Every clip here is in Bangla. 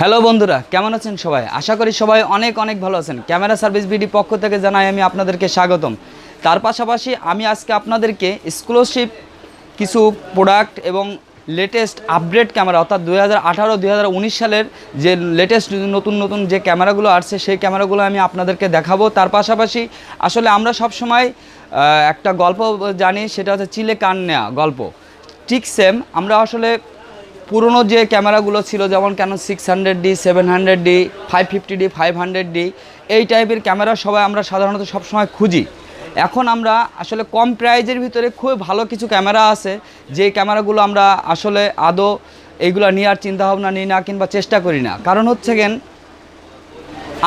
হ্যালো বন্ধুরা কেমন আছেন সবাই? আশা করি সবাই অনেক অনেক ভালো আছেন। ক্যামেরা সার্ভিস বিডি পক্ষ থেকে জানাই আমি আপনাদেরকে স্বাগতম। তার পাশাপাশি আমি আজকে আপনাদেরকে স্কলারশিপ কিছু প্রোডাক্ট এবং লেটেস্ট আপগ্রেড ক্যামেরা অর্থাৎ দুই হাজার আঠারো সালের যে লেটেস্ট নতুন নতুন যে ক্যামেরাগুলো আসছে সেই ক্যামেরাগুলো আমি আপনাদেরকে দেখাবো। তার পাশাপাশি আসলে আমরা সবসময় আহ, একটা গল্প জানি সেটা হচ্ছে চিলে কান নেওয়া গল্প। ঠিক সেম আমরা আসলে পুরনো যে ক্যামেরাগুলো ছিল, যেমন কেন six hundred D seven hundred D five fifty D five hundred D এই টাইপের ক্যামেরা সবাই আমরা সাধারণত সবসময় খুঁজি। এখন আমরা আসলে কম প্রাইজের ভিতরে খুব ভালো কিছু ক্যামেরা আছে, যে ক্যামেরাগুলো আমরা আসলে আদৌ এইগুলো নেওয়ার চিন্তাভাবনা নিই না কিংবা চেষ্টা করি না। কারণ হচ্ছে কেন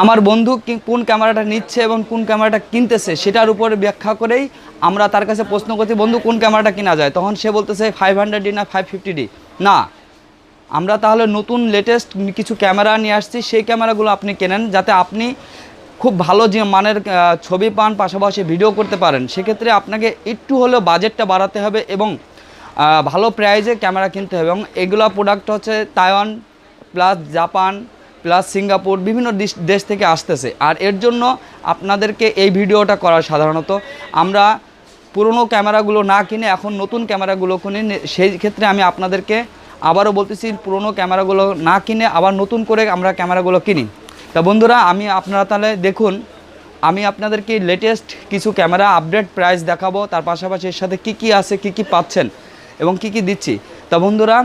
আমার বন্ধু কোন ক্যামেরাটা নিচ্ছে এবং কোন ক্যামেরাটা কিনতেছে সেটার উপরে ব্যাখ্যা করেই আমরা তার কাছে প্রশ্ন করছি, বন্ধু, কোন ক্যামেরাটা কিনা যায়? তখন সে বলতেছে ফাইভ হান্ড্রেড ডি না ফাইভ ফিফটি ডি না আমরা তাহলে নতুন লেটেস্ট কিছু ক্যামেরা নিয়ে আসছি। সেই ক্যামেরাগুলো আপনি কেনেন যাতে আপনি খুব ভালো যে মানের ছবি পান, পাশাপাশি ভিডিও করতে পারেন। সেক্ষেত্রে আপনাকে একটু হলেও বাজেটটা বাড়াতে হবে এবং ভালো প্রাইজে ক্যামেরা কিনতে হবে। এবং এগুলো প্রোডাক্ট হচ্ছে Taiwan plus Japan plus Singapore, বিভিন্ন দেশ- থেকে আসতেছে। আর এর জন্য আপনাদেরকে এই ভিডিওটা করা সাধারণত। আমরা পুরনো ক্যামেরাগুলো না কিনে এখন নতুন ক্যামেরাগুলো কিনে সেই ক্ষেত্রে আমি আপনাদেরকে আবারও বলতেছি, পুরনো ক্যামেরাগুলো না কিনে আবার নতুন করে আমরা ক্যামেরাগুলো কিনি। তা বন্ধুরা, আমি আপনারা তাহলে দেখুন, আমি আপনাদেরকে লেটেস্ট কিছু ক্যামেরা আপডেট প্রাইস দেখাবো, তার পাশাপাশি এর সাথে কি কি আছে, কি কি পাচ্ছেন এবং কি কি দিচ্ছি। তা বন্ধুরা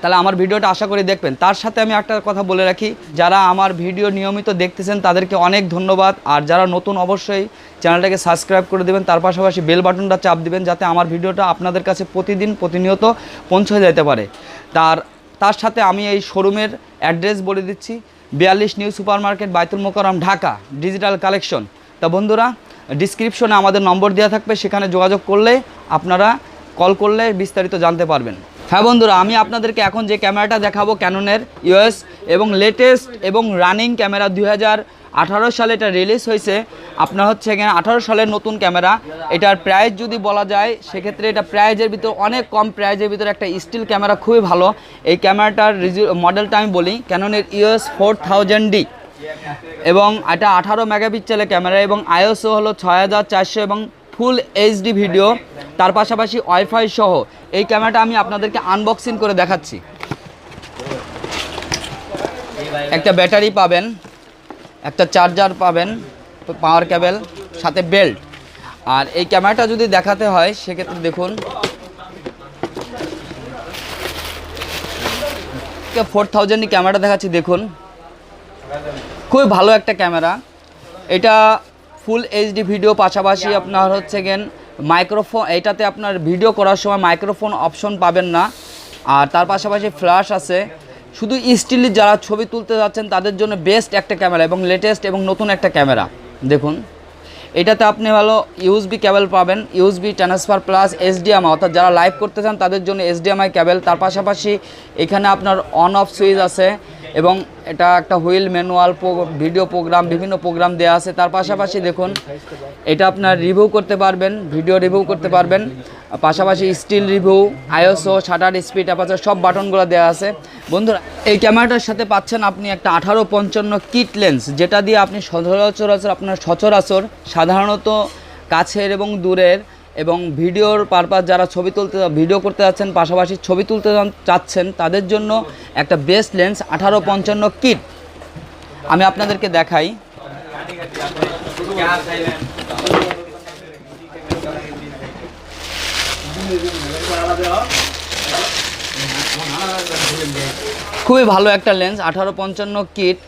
তাহলে আমার ভিডিওটা আশা করি দেখবেন। তার সাথে আমি একটা কথা বলে রাখি, যারা আমার ভিডিও নিয়মিত দেখতেছেন, তাদেরকে অনেক ধন্যবাদ। আর যারা নতুন অবশ্যই চ্যানেলটাকে সাবস্ক্রাইব করে দেবেন, তার পাশাপাশি বেল বাটনটা চাপ দিবেন, যাতে আমার ভিডিওটা আপনাদের কাছে প্রতিদিন প্রতিনিয়ত পৌঁছে যেতে পারে। তার তার সাথে আমি এই শোরুমের অ্যাড্রেস বলে দিচ্ছি, বিয়াল্লিশ নিউ সুপার মার্কেট বাইতুল মোকারম ঢাকা, ডিজিটাল কালেকশন। তা বন্ধুরা, ডিসক্রিপশনে আমাদের নম্বর দেওয়া থাকবে, সেখানে যোগাযোগ করলে আপনারা কল করলে বিস্তারিত জানতে পারবেন। হ্যাঁ বন্ধুরা, আমি আপনাদেরকে এখন যে ক্যামেরাটা দেখাবো ক্যাননের ইউএস এবং লেটেস্ট এবং রানিং ক্যামেরা দুই আঠারো সালে এটা রিলিজ হয়েছে। আপনার হচ্ছে এখানে আঠারো সালের নতুন ক্যামেরা। এটার প্রাইস যদি বলা যায়, সেক্ষেত্রে এটা প্রাইজের ভিতর অনেক কম প্রাইজের ভিতরে একটা স্টিল ক্যামেরা খুবই ভালো। এই ক্যামেরাটার মডেলটা আমি বলি ক্যাননের ইউএস ফোর থাউজেন্ড ডি এবং এটা আঠারো মেগাপিক্সেলের ক্যামেরা এবং আইএসও হলো ছয় হাজার চারশো এবং ফুল এইচডি ভিডিও তার পাশাপাশি ওয়াইফাই সহ। এই ক্যামেরাটা আমি আপনাদেরকে আনবক্সিং করে দেখাচ্ছি। একটা ব্যাটারি পাবেন, একটা চার্জার পাবেন পাওয়ার কেবল সাথে বেল্ট আর এই ক্যামেরাটা যদি দেখাতে হয়, সেক্ষেত্রে দেখুন ফোর থাউজেন্ড ক্যামেরাটা দেখাচ্ছি, দেখুন। খুবই ভালো একটা ক্যামেরা এটা ফুল এইচডি ভিডিও পাশাপাশি আপনার হচ্ছে গেন মাইক্রোফোন এটাতে আপনার ভিডিও করার সময় মাইক্রোফোন অপশন পাবেন না। আর তার পাশাপাশি ফ্ল্যাশ আছে। শুধু স্টিলের যারা ছবি তুলতে যাচ্ছেন তাদের জন্য বেস্ট একটা ক্যামেরা এবং লেটেস্ট এবং নতুন একটা ক্যামেরা দেখুন। এটাতে আপনি ভালো ইউএসবি ক্যাবেল পাবেন ইউএসবি ট্রান্সফার প্লাস এসডিএমআই অর্থাৎ যারা লাইভ করতে চান তাদের জন্য এসডিএমআই ক্যাবেল তার পাশাপাশি এখানে আপনার অন অফ সুইচ আছে এবং এটা একটা হুইল ম্যানুয়াল ভিডিও প্রোগ্রাম বিভিন্ন প্রোগ্রাম দেওয়া আছে। তার পাশাপাশি দেখুন, এটা আপনার রিভিউ করতে পারবেন ভিডিও রিভিউ করতে পারবেন। পাশাপাশি still review ISO shutter speed aperture সব বাটনগুলো দেওয়া আছে। বন্ধুরা, এই ক্যামেরাটার সাথে পাচ্ছেন আপনি একটা আঠারো পঞ্চান্ন কিট লেন্স যেটা দিয়ে আপনি সচরাচর আপনার সচরাচর সাধারণত কাছের এবং দূরের এবং ভিডিওর পারপাস যারা ছবি তুলতে ভিডিও করতে যাচ্ছেন, পাশাপাশি ছবি তুলতে চাচ্ছেন, তাদের জন্য একটা বেস্ট লেন্স আঠারো পঞ্চান্ন কিট। আমি আপনাদেরকে দেখাই। খুবই ভালো একটা লেন্স, আঠারো পঞ্চান্ন কিট।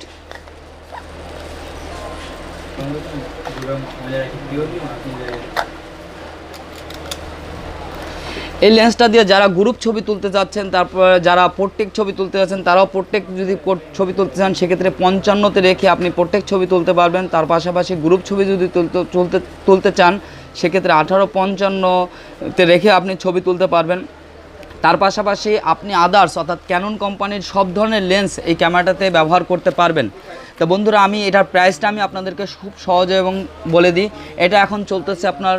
এই লেন্সটা দিয়ে যারা গ্রুপ ছবি তুলতে চাচ্ছেন তারপর যারা প্রত্যেক ছবি তুলতে যাচ্ছেন, তারাও প্রত্যেক যদি ছবি তুলতে চান, সেক্ষেত্রে পঞ্চান্নতে রেখে আপনি প্রত্যেক ছবি তুলতে পারবেন। তার পাশাপাশি গ্রুপ ছবি যদি তুলতে তুলতে তুলতে চান, সেক্ষেত্রে আঠারো পঞ্চান্নতে রেখে আপনি ছবি তুলতে পারবেন। তার পাশাপাশি আপনি আদার্স অর্থাৎ ক্যানন কোম্পানির সব ধরনের লেন্স এই ক্যামেরাটাতে ব্যবহার করতে পারবেন। তো বন্ধুরা, আমি এটার প্রাইসটা আমি আপনাদেরকে খুব সহজে এবং বলে দিই। এটা এখন চলতেছে আপনার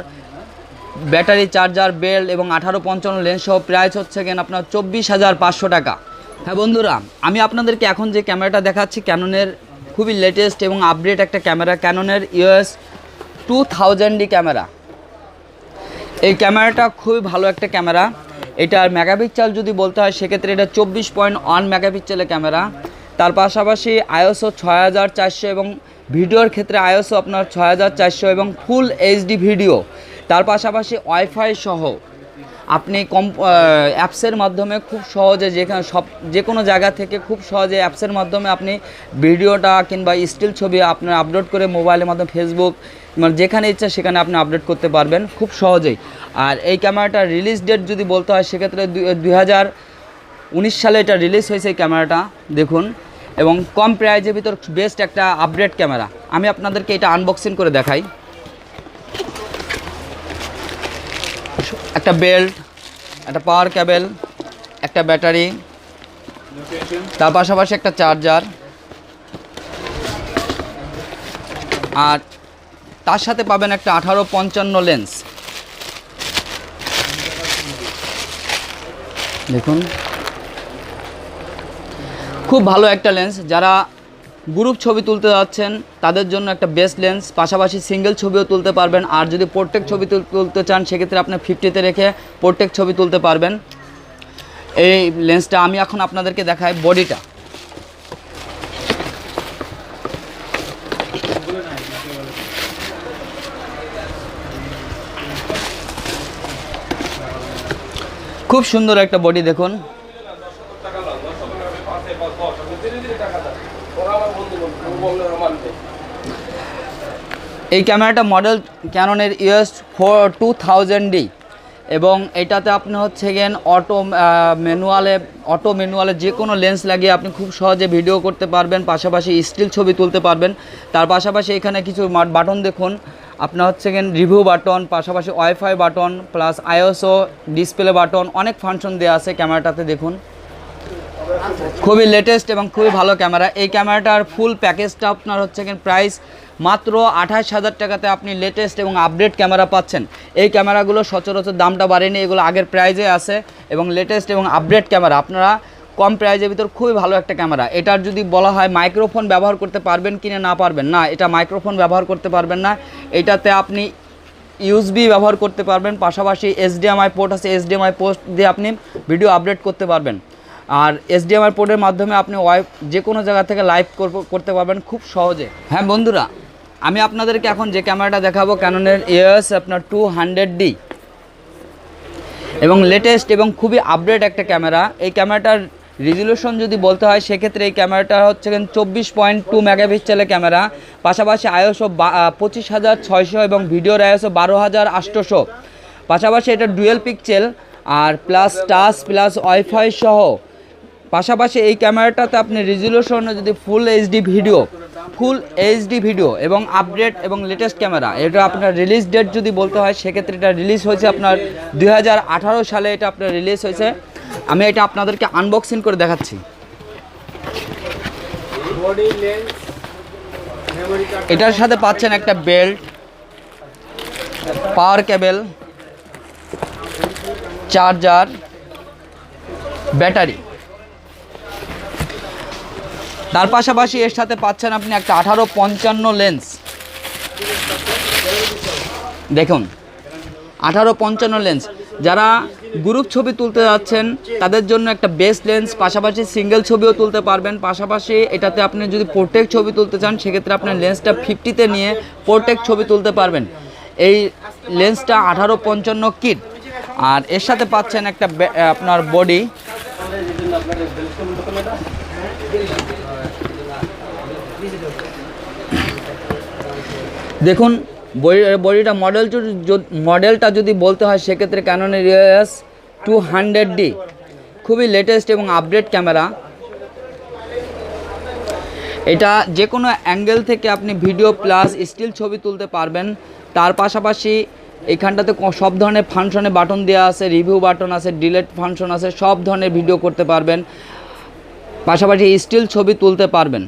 ব্যাটারি চার্জার বেল্ট এবং আঠারো পঞ্চান্ন লেন্স সহ প্রাইস হচ্ছে কেন আপনার চব্বিশ হাজার পাঁচশো টাকা। হ্যাঁ বন্ধুরা, আমি আপনাদেরকে এখন যে ক্যামেরাটা দেখাচ্ছি ক্যাননের খুবই লেটেস্ট এবং আপডেট একটা camera ক্যাননের EOS two thousand D camera. এই ক্যামেরাটা খুবই ভালো একটা ক্যামেরা। এটার মেগাপিক্সেল যদি বলতে হয়, সেক্ষেত্রে এটা চব্বিশ পয়েন্ট ওয়ান মেগাপিক্সেলের ক্যামেরা। তার পাশাপাশি আইএসও ছয় হাজার চারশো এবং ভিডিওর ক্ষেত্রে আইএসও আপনার ছয় হাজার চারশো এবং ফুল এইচডি ভিডিও। তার পাশাপাশি ওয়াইফাই সহ আপনি কম অ্যাপসের মাধ্যমে খুব সহজে যেখানে সব যে কোনো জায়গা থেকে খুব সহজে অ্যাপসের মাধ্যমে আপনি ভিডিওটা কিংবা স্টিল ছবি আপনার আপলোড করে মোবাইলের মাধ্যমে ফেসবুক মানে যেখানে ইচ্ছা সেখানে আপনি আপডেট করতে পারবেন খুব সহজেই। আর এই ক্যামেরাটার রিলিজ ডেট যদি বলতে হয়, সেক্ষেত্রে দুই হাজার উনিশ সালে এটা রিলিজ হয়েছে এই ক্যামেরাটা দেখুন। এবং কম প্রাইজের ভিতর বেস্ট একটা আপডেট ক্যামেরা আমি আপনাদেরকে এটা আনবক্সিং করে দেখাই। একটা বেল্ট একটা পাওয়ার ক্যাবেল একটা ব্যাটারি তার পাশাপাশি একটা চার্জার আর তার সাথে পাবেন একটা আঠারো পঞ্চান্ন লেন্স। দেখুন। খুব ভালো একটা লেন্স। যারা গ্রুপ ছবি তুলতে যাচ্ছেন, তাদের জন্য একটা বেস্ট লেন্স। পাশাপাশি সিঙ্গেল ছবিও তুলতে পারবেন। আর যদি পোর্ট্রেক ছবি তুলতে চান, সেক্ষেত্রে আপনি ফিফটিতে রেখে পোর্ট্রেক ছবি তুলতে পারবেন। এই লেন্সটা আমি এখন আপনাদেরকে দেখাই বডিটা। খুব সুন্দর একটা বডি দেখুন। এই ক্যামেরাটা model ক্যাননের EOS four two thousand D এবং এটাতে আপনি হচ্ছে গেন অটো ম্যানুয়ালে অটো ম্যানুয়ালে যে কোনো লেন্স লাগিয়ে আপনি খুব সহজে ভিডিও করতে পারবেন, পাশাপাশি স্টিল ছবি তুলতে পারবেন। তার পাশাপাশি এখানে কিছু বাটন দেখুন। আপনার হচ্ছে গেন রিভিউ বাটন পাশাপাশি WiFi button plus ISO display button অনেক ফাংশন দেওয়া আছে ক্যামেরাটাতে দেখুন। খুবই লেটেস্ট এবং খুবই ভালো ক্যামেরা। এই ক্যামেরাটার ফুল প্যাকেজটা আপনার হচ্ছে গিয়ে প্রাইস মাত্র আঠাশ হাজার টাকাতে আপনি লেটেস্ট এবং আপডেট ক্যামেরা পাচ্ছেন। এই ক্যামেরাগুলো সচরাচর দামটা বাড়েনি, এগুলো আগের প্রাইজে আছে এবং লেটেস্ট এবং আপডেট ক্যামেরা। আপনারা কম প্রাইজের ভিতর খুবই ভালো একটা ক্যামেরা। এটার যদি বলা হয় মাইক্রোফোন ব্যবহার করতে পারবেন কি না পারবেন না, এটা মাইক্রোফোন ব্যবহার করতে পারবেন না। এটাতে আপনি ইউএসবি ব্যবহার করতে পারবেন, পাশাপাশি এসডিএমআই পোর্ট আছে এসডিএমআই পোর্ট দিয়ে আপনি ভিডিও আপডেট করতে পারবেন। আর এসডিএমআই পোর্টের মাধ্যমে আপনি ওয়াইফ যে কোনো জায়গা থেকে লাইভ করতে পারবেন খুব সহজে। হ্যাঁ বন্ধুরা, আমি আপনাদেরকে এখন যে ক্যামেরাটা দেখাবো ক্যাননের এএস আপনার টু হান্ড্রেড ডি এবং লেটেস্ট এবং খুবই আপডেট একটা ক্যামেরা। এই ক্যামেরাটার রেজুলেশন যদি বলতে হয়, সেক্ষেত্রে এই ক্যামেরাটা হচ্ছে চব্বিশ পয়েন্ট টু মেগাপিক্সেলের ক্যামেরা। পাশাপাশি আয়সো পঁচিশ হাজার ছয়শো এবং ভিডিওর আয়সো বারো হাজার আটশোশো। পাশাপাশি এটা ডুয়েল পিক্সেল আর প্লাস টাচ প্লাস ওয়াইফাই সহ। পাশাপাশি এই ক্যামেরাটাতে আপনি রেজুলেশন যদি full HD video full HD video এবং আপডেট এবং লেটেস্ট ক্যামেরা, এটা আপনার রিলিজ ডেট যদি বলতে হয়, সেক্ষেত্রে এটা রিলিজ হয়েছে আপনার দু হাজার আঠারো সালে, এটা আপনার রিলিজ হয়েছে। আমি এটা আপনাদেরকে আনবক্সিং করে দেখাচ্ছি। এটার সাথে পাচ্ছেন একটা belt power cable charger battery তার পাশাপাশি এর সাথে পাচ্ছেন আপনি একটা আঠারো পঞ্চান্ন লেন্স দেখুন আঠারো পঞ্চান্ন লেন্স যারা গ্রুপ ছবি তুলতে যাচ্ছেন, তাদের জন্য একটা বেস্ট লেন্স পাশাপাশি সিঙ্গেল ছবিও তুলতে পারবেন। পাশাপাশি এটাতে আপনি যদি পোর্ট্রেক ছবি তুলতে চান, সেক্ষেত্রে আপনার লেন্সটা ফিফটিতে নিয়ে পোর্ট্রেক ছবি তুলতে পারবেন। এই লেন্সটা আঠারো পঞ্চান্ন কিট আর এর সাথে পাচ্ছেন একটা আপনার বডি দেখুন বডিটা মডেল মডেলটা যদি বলতে হয়, সেক্ষেত্রে ক্যাননের ইএস টু হান্ড্রেড ডি খুবই লেটেস্ট এবং আপডেট ক্যামেরা এটা যে কোনো অ্যাঙ্গেল থেকে আপনি ভিডিও প্লাস স্টিল ছবি তুলতে পারবেন। তার পাশাপাশি এখানটাতে সব ধরনের ফাংশনে বাটন দেওয়া আছে রিভিউ বাটন আছে ডিলেট ফাংশন আছে, সব ধরনের ভিডিও করতে পারবেন। পাশাপাশি স্টিল ছবি তুলতে পারবেন।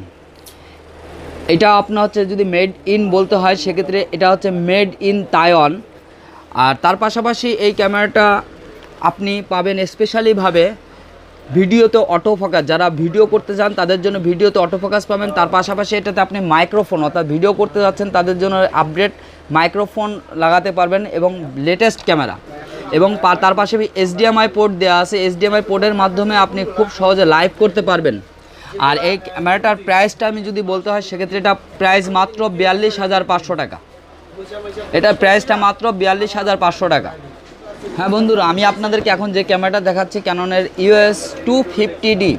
এটা আপনার হচ্ছে যদি মেড ইন বলতে হয়, সেক্ষেত্রে এটা হচ্ছে মেড ইন তায়ন আর তার পাশাপাশি এই ক্যামেরাটা আপনি পাবেন স্পেশালিভাবে ভিডিওতে অটো ফোকাস যারা ভিডিও করতে চান, তাদের জন্য ভিডিওতে অটো ফোকাস পাবেন। তার পাশাপাশি এটাতে আপনি মাইক্রোফোন অর্থাৎ ভিডিও করতে যাচ্ছেন, তাদের জন্য আপডেট মাইক্রোফোন লাগাতে পারবেন এবং লেটেস্ট ক্যামেরা। এবং তার পাশে এইচডিএমআই পোর্ট দেওয়া আছে। এইচডিএমআই পোর্টের মাধ্যমে আপনি খুব সহজে লাইভ করতে পারবেন। আর এই ক্যামেরাটার প্রাইসটা আমি যদি বলতে হয়, সেক্ষেত্রে এটা প্রাইস মাত্র বিয়াল্লিশ হাজার পাঁচশো টাকা। এটার প্রাইসটা মাত্র বিয়াল্লিশ হাজার পাঁচশো টাকা। হ্যাঁ বন্ধুরা, আমি আপনাদেরকে এখন যে ক্যামেরাটা দেখাচ্ছি ক্যাননের ইউএস টু ফিফটি ডি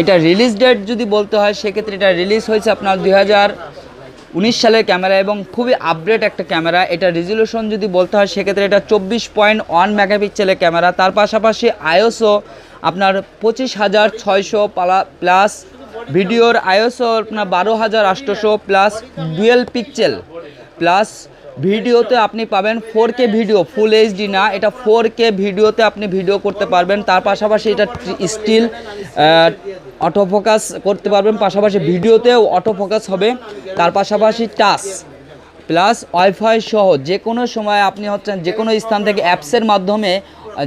এটা রিলিজ ডেট যদি বলতে হয়, সেক্ষেত্রে এটা রিলিজ হয়েছে আপনার দুই হাজার উনিশ সালের ক্যামেরা এবং খুবই আপডেট একটা ক্যামেরা। এটা রেজলিউশন যদি বলতে হয়, সেক্ষেত্রে এটা চব্বিশ পয়েন্ট ওয়ান মেগাপিক্সেলের ক্যামেরা। তার পাশাপাশি আইওসও আপনার পঁচিশ হাজার ছয়শো পালা প্লাস ভিডিওর আইওসও আপনার বারো হাজার আটশোশো প্লাস ডুয়েল পিক্সেল প্লাস ভিডিওতে আপনি পাবেন four K video, full HD না, এটা ফোর কে ভিডিওতে আপনি ভিডিও করতে পারবেন। তার পাশাপাশি এটা স্টিল অটো ফোকাস করতে পারবেন। পাশাপাশি ভিডিওতেও অটো ফোকাস হবে। তার পাশাপাশি টাচ প্লাস ওয়াইফাই সহ যে কোনো সময় আপনি হচ্ছেন যে কোনো স্থান থেকে অ্যাপসের মাধ্যমে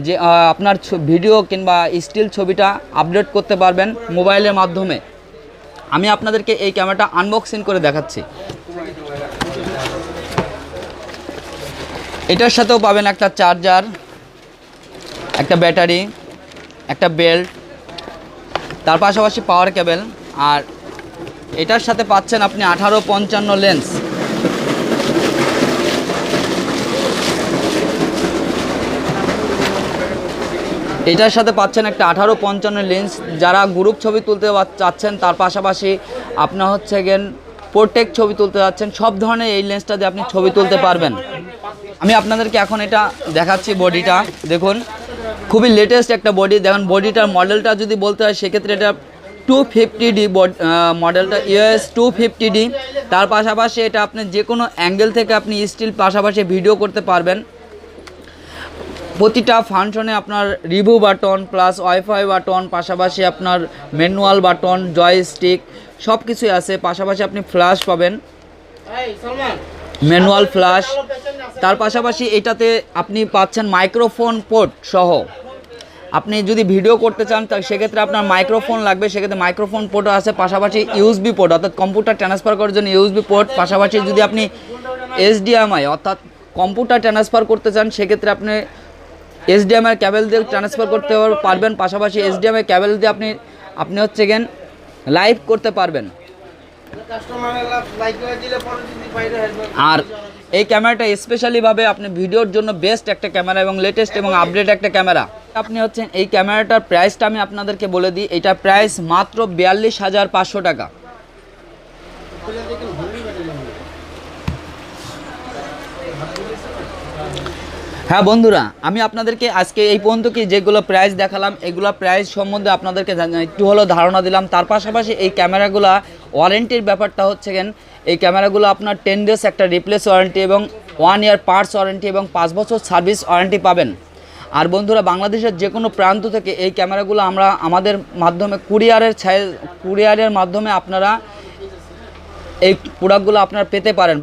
যে আপনার ভিডিও কিংবা স্টিল ছবিটা আপলোড করতে পারবেন মোবাইলের মাধ্যমে। আমি আপনাদেরকে এই ক্যামেরাটা আনবক্সিং করে দেখাচ্ছি। এটার সাথেও পাবেন একটা চার্জার একটা ব্যাটারি একটা বেল্ট তার পাশাপাশি পাওয়ার কেবল আর এটার সাথে পাচ্ছেন আপনি আঠারো পঞ্চান্ন লেন্স এটার সাথে পাচ্ছেন একটা আঠারো পঞ্চান্ন লেন্স যারা গ্রুপ ছবি তুলতে চাচ্ছেন, তার পাশাপাশি আপনার হচ্ছে গেন পোর্টেক ছবি তুলতে যাচ্ছেন। সব ধরনের এই লেন্সটা দিয়ে আপনি ছবি তুলতে পারবেন। আমি আপনাদেরকে এখন এটা দেখাচ্ছি বডিটা দেখুন, খুবই লেটেস্ট একটা বডি দেখুন বডিটার মডেলটা যদি বলতে হয়, সেক্ষেত্রে এটা টু ফিফটি ডি মডেলটা ইউএস টু ফিফটি ডি তার পাশাপাশি এটা আপনি যে কোনো অ্যাঙ্গেল থেকে আপনি স্টিল পাশাপাশি ভিডিও করতে পারবেন। প্রতিটা ফাংশনে আপনার review button plus WiFi button পাশাপাশি আপনার ম্যানুয়াল বাটন জয়স্টিক সব কিছুই আছে। পাশাপাশি আপনি ফ্ল্যাশ পাবেন। ম্যানুয়াল ফ্ল্যাশ তার পাশাপাশি এটাতে আপনি পাচ্ছেন মাইক্রোফোন পোর্ট সহ। আপনি যদি ভিডিও করতে চান তা সেক্ষেত্রে আপনার মাইক্রোফোন লাগবে। সেক্ষেত্রে মাইক্রোফোন পোর্টও আছে। পাশাপাশি ইউএসবি পোর্ট অর্থাৎ কম্পিউটার ট্রান্সফার করার জন্য ইউএসবি পোর্ট পাশাপাশি যদি আপনি এইচডিএমআই অর্থাৎ কম্পিউটার ট্রান্সফার করতে চান সেক্ষেত্রে আপনি এইচডিএমআই ক্যাবেল দিয়ে ট্রান্সফার করতে পারবেন। পাশাপাশি এইচডিএমআই ক্যাবেল দিয়ে আপনি আপনি হচ্ছে গেন লাইভ করতে পারবেন। আর এই ক্যামেরাটা স্পেশালিভাবে আপনি ভিডিওর জন্য বেস্ট একটা ক্যামেরা এবং লেটেস্ট এবং আপডেট একটা ক্যামেরা আপনি হচ্ছেন এই ক্যামেরাটার প্রাইসটা আমি আপনাদেরকে বলে দিই। এটা প্রাইস মাত্র বিয়াল্লিশ হাজার পাঁচশো টাকা। হ্যাঁ বন্ধুরা, আমি আপনাদেরকে আজকে এই পর্যন্ত কি যেগুলো প্রাইস দেখালাম, এগুলো প্রাইস সম্বন্ধে আপনাদেরকে একটু হলেও ধারণা দিলাম। তার পাশাপাশি এই ক্যামেরাগুলো ওয়ারেন্টির ব্যাপারটা হচ্ছে গেন এই ক্যামেরাগুলো আপনার টেন ডেজ একটা রিপ্লেস ওয়ারেন্টি এবং ওয়ান ইয়ার পার্টস ওয়ারেন্টি এবং পাঁচ বছর সার্ভিস ওয়ারেন্টি পাবেন। আর বন্ধুরা, বাংলাদেশের যে কোনো প্রান্ত থেকে এই ক্যামেরাগুলো আমরা আমাদের মাধ্যমে কুরিয়ারের কুরিয়ারের মাধ্যমে আপনারা এই প্রোডাক্টগুলো আপনারা পেতে পারেন।